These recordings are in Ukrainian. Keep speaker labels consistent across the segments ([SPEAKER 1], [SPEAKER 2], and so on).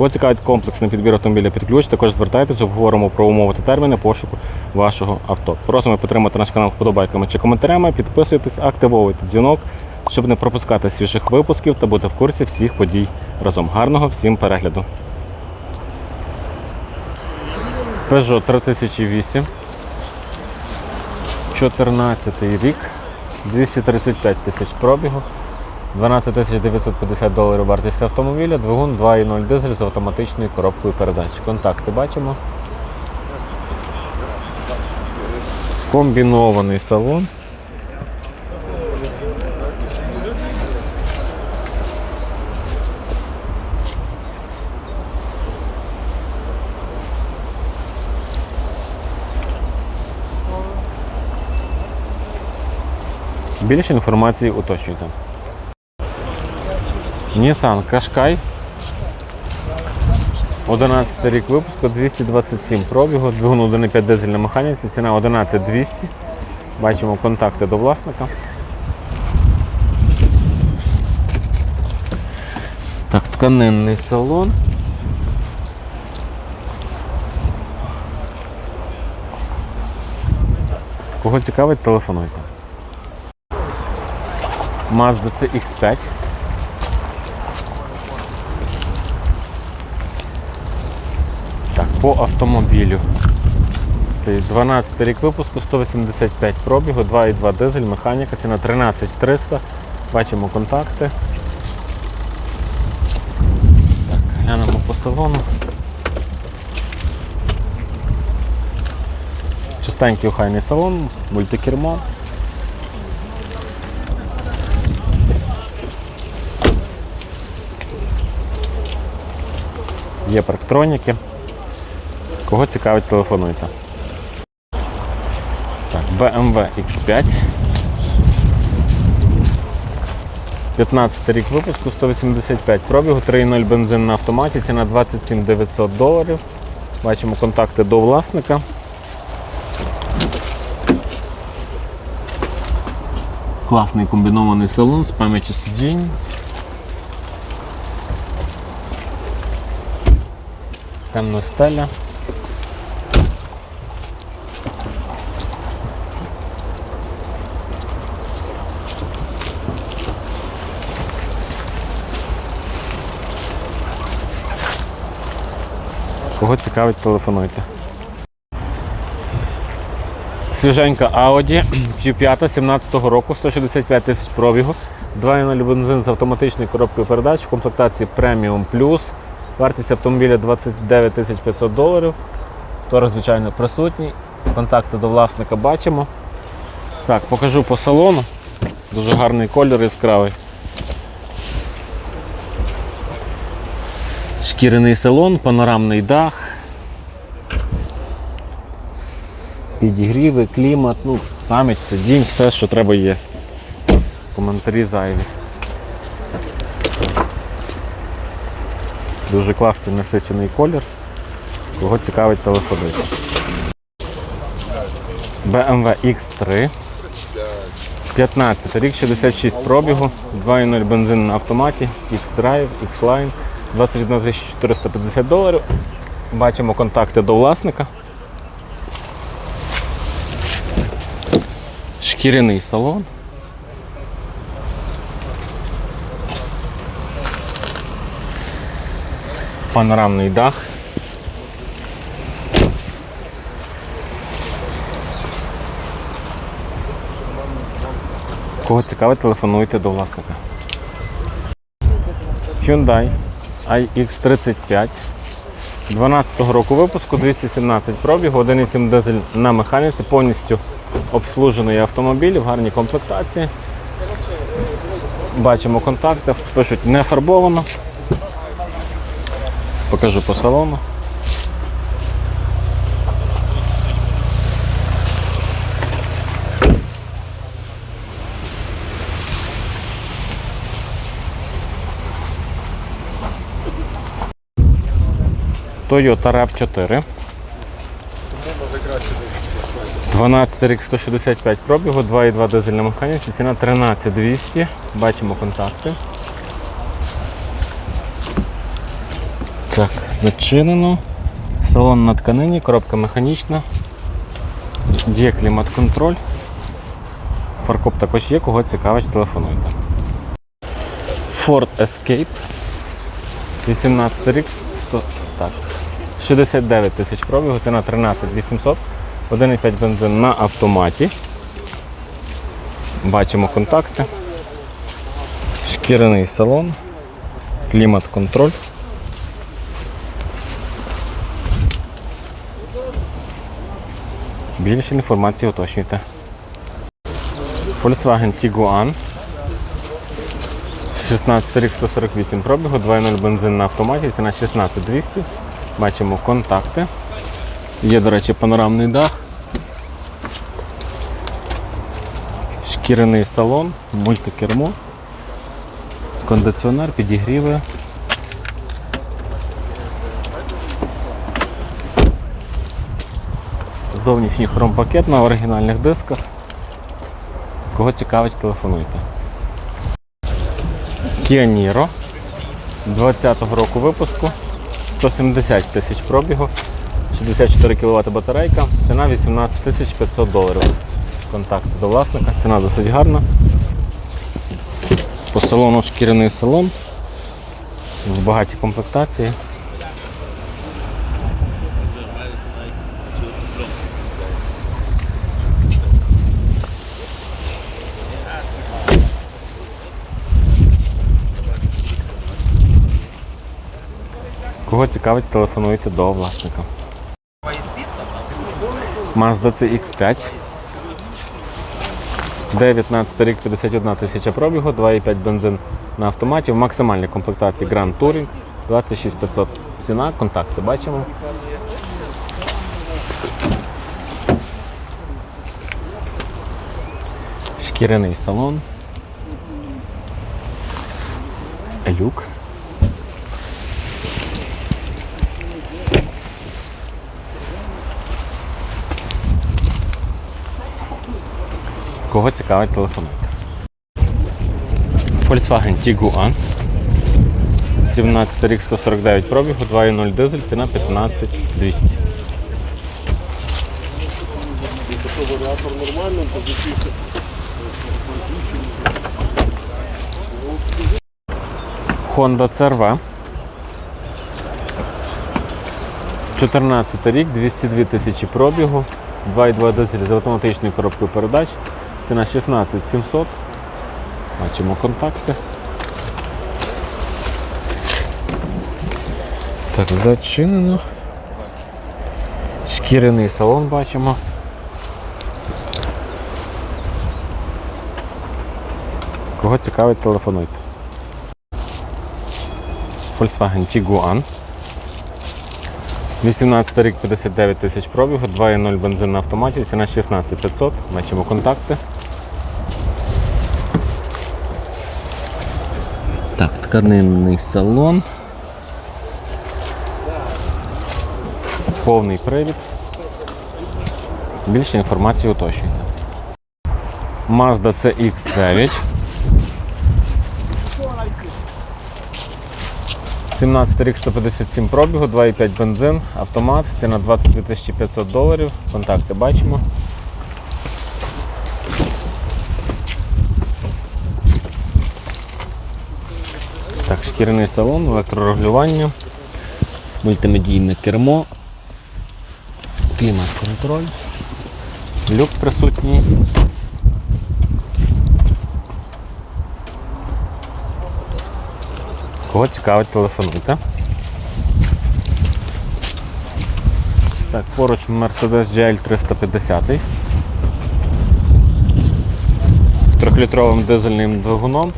[SPEAKER 1] Кого цікавить комплексний підбір автомобіля під ключ, також звертайтеся, обговоримо про умови та терміни пошуку вашого авто. Просимо підтримати наш канал вподобайками чи коментарями, підписуйтесь, активовуйте дзвінок, щоб не пропускати свіжих випусків та бути в курсі всіх подій разом. Гарного всім перегляду. Peugeot 3008. 14 рік. 235 тисяч пробігу. 12 950 доларів вартість автомобіля, двигун 2.0 дизель з автоматичною коробкою передач. Контакти бачимо. Комбінований салон. Більше інформації уточнюйте. Nissan Qashqai. 11 рік випуску, 227 пробігу, двигун 1,5 дизель на механіці, ціна 11200. Бачимо контакти до власника. Так, тканинний салон. Кого цікавить, телефонуйте. Mazda CX5. По автомобілю. Це 12 рік випуску, 185 пробігу, 2,2 дизель, механіка, ціна 13300. Бачимо контакти. Так, глянемо по салону. Чистенький охайний салон, мультикермо. Є парктроніки. Кого цікавить, телефонуйте. Так, BMW X5. 15 рік випуску, 185 пробігу, 3.0 бензин на автоматі, ціна 27 900 доларів. Бачимо контакти до власника. Класний комбінований салон з пам'яттю сидінь. Темна стеля. Кого цікавить, телефонуйте. Свіженька Audi Q5 17-го року, 165 тисяч пробігу, 2.0 бензин з автоматичною коробкою передач в комплектації Premium Plus. Вартість автомобіля 29 тисяч 500 доларів. Торг, звичайно, присутній. Контакти до власника бачимо. Так, покажу по салону. Дуже гарний колір яскравий. Шкіряний салон, панорамний дах. Підігріви, клімат, ну, пам'ять, сидінь, все, що треба є. Коментарі зайві. Дуже класний насичений колір. Кого цікавить телефонуйте. BMW X3. 15 рік, 66 пробігу, 2.0 бензин на автоматі, X-Drive, X-Line, 21 450 доларів. Бачимо контакти до власника. Шкіряний салон. Панорамний дах. Кого цікавить, телефонуйте до власника. Hyundai iX35 12-го року випуску, 217 пробігу, 1,7 дизель на механіці, повністю обслужений автомобіль в гарній комплектації. Бачимо контакти, пишуть не фарбовано. Покажу по салону. Toyota RAV4. 12 рік 165 пробігу, 2,2 дизельна механіка, ціна 13200. Бачимо контакти. Так, зачинено. Салон на тканині, коробка механічна. Є клімат-контроль. Фаркоп також є, кого цікавить, телефонуйте. Ford Escape. 18 рік. сто- Так. 69 тисяч пробігу, ціна 13 800. 1,5 бензин на автоматі. Бачимо контакти. Шкіряний салон. Клімат-контроль. Більше інформації уточнюйте. Volkswagen Tiguan. 16 рік 148 пробігу, 2.0 бензин на автоматі, ціна 16200. Бачимо контакти. Є, до речі, панорамний дах. Шкіряний салон, мультикермо, кондиціонер, підігріви. Зовнішній хромпакет на оригінальних дисках. Кого цікавить, телефонуйте. Niro 20-го року випуску, 170 тисяч пробігу, 64 кВт батарейка, ціна 18 тисяч 500 доларів. Контакт до власника, ціна досить гарна. По салону шкіряний салон, в багатій комплектації. Кого цікавить, телефонуйте до власника. Mazda CX5. 19 рік 51 тисяча пробігу, 2,5 бензин на автоматі. В максимальній комплектації Grand Touring 26500 ціна, контакти бачимо. Шкіряний салон. Люк. Кого цікавить, телефонуйте. Volkswagen Tiguan. 17 рік 149 пробігу, 2.0 дизель, ціна 15 200.
[SPEAKER 2] Якщо.
[SPEAKER 1] Honda CRV. 14 рік, 202 тисячі пробігу, 2,2 дизель з автоматичною коробкою передач. Ціна 16 700. Бачимо контакти. Так, зачинено. Шкіряний салон бачимо. Кого цікавить, телефонуйте. Volkswagen Tiguan. 18 рік 59 тисяч пробігу, 2.0 бензин на автоматі, ціна 16500. Бачимо контакти. Так, тканинний салон. Повний привід. Більше інформації уточнюйте. Mazda CX9. 17 рік 157 пробігу, 2,5 бензин, автомат, ціна 22 500 доларів. Контакти бачимо. Шкіряний салон, електрорегулювання, мультимедійне кермо, клімат-контроль, люк присутній. Кого цікавить, телефонуйте. Так, поруч Mercedes GL 350. Трьохлітровим дизельним двигуном.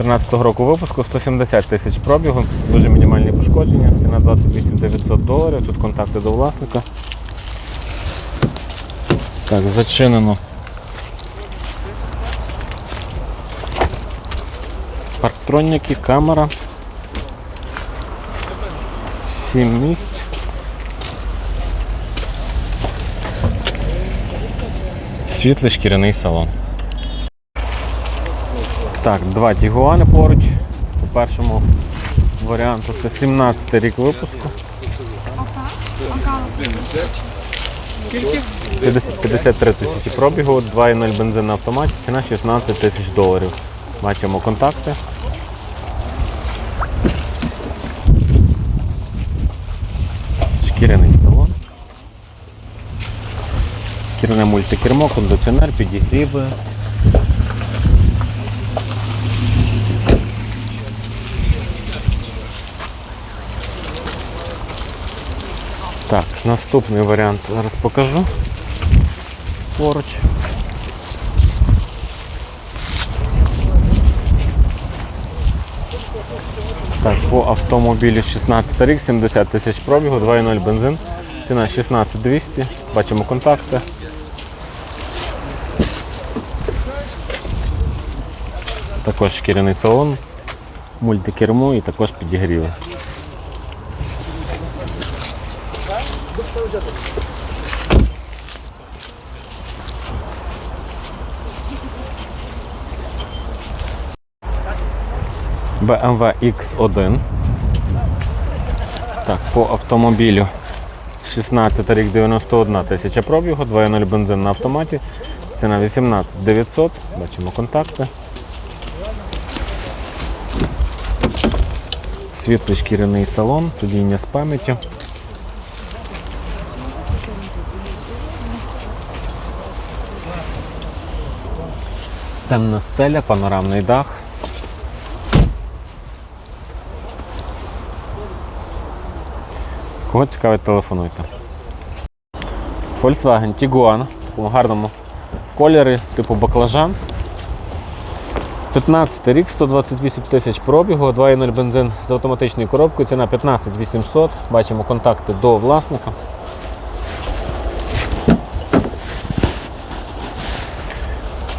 [SPEAKER 1] 13-го року випуску 170 тисяч пробігу, дуже мінімальні пошкодження, ціна 28 900 доларів, тут контакти до власника. Так, зачинено. Парктроніки, камера. 7 місць. Світлий шкіряний салон. Так, два тігуани поруч. По першому варіанту це 17 рік випуску. 50 53 тисячі пробігу, 2,0 бензин на автоматі, ціна 16 тисяч доларів. Бачимо контакти. Шкіряний салон. Шкіряне мультикермо, кондиціонер, підігріви. Так, наступний варіант зараз покажу. Поруч. Так, по автомобілі 16 рік, 70 тисяч пробігу, 2,0 бензин. Ціна 16200. Бачимо контакти. Також шкіряний салон, мультикермо і також підігріви. BMW X1. Так, по автомобілю 16 рік 91 тисяча пробігу, 2.0 бензин на автоматі. Ціна 18 900. Бачимо контакти. Світлий шкіряний салон, сидіння з пам'яттю. Темна стеля, панорамний дах. Кого цікавить, телефонуйте. Volkswagen Tiguan такому гарному кольорі, типу баклажан. 15 рік, 128 тисяч пробігу, 2.0 бензин з автоматичною коробкою, ціна 15 800. Бачимо контакти до власника.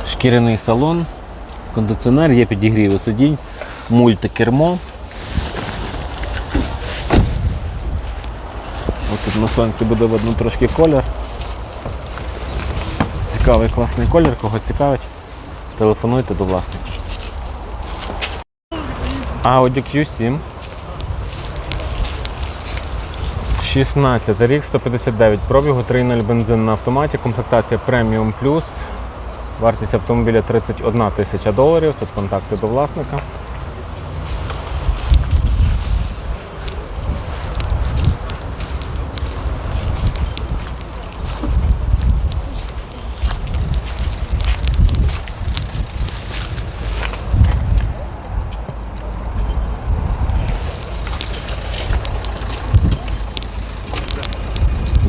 [SPEAKER 1] Шкіряний салон, кондиціонер, є підігріви сидінь, мультикермо. Тут на сонці буде видно трошки колір. Цікавий класний колір, кого цікавить, телефонуйте до власника. Audi Q7. 16 рік, 159 пробігу, 3.0 бензин на автоматі, комплектація Premium Plus. Вартість автомобіля 31 тисяча доларів. Тут контакти до власника.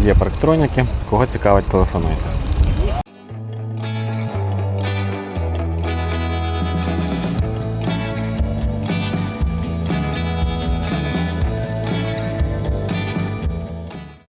[SPEAKER 1] Є парктроніки. Кого цікавить, телефонуйте.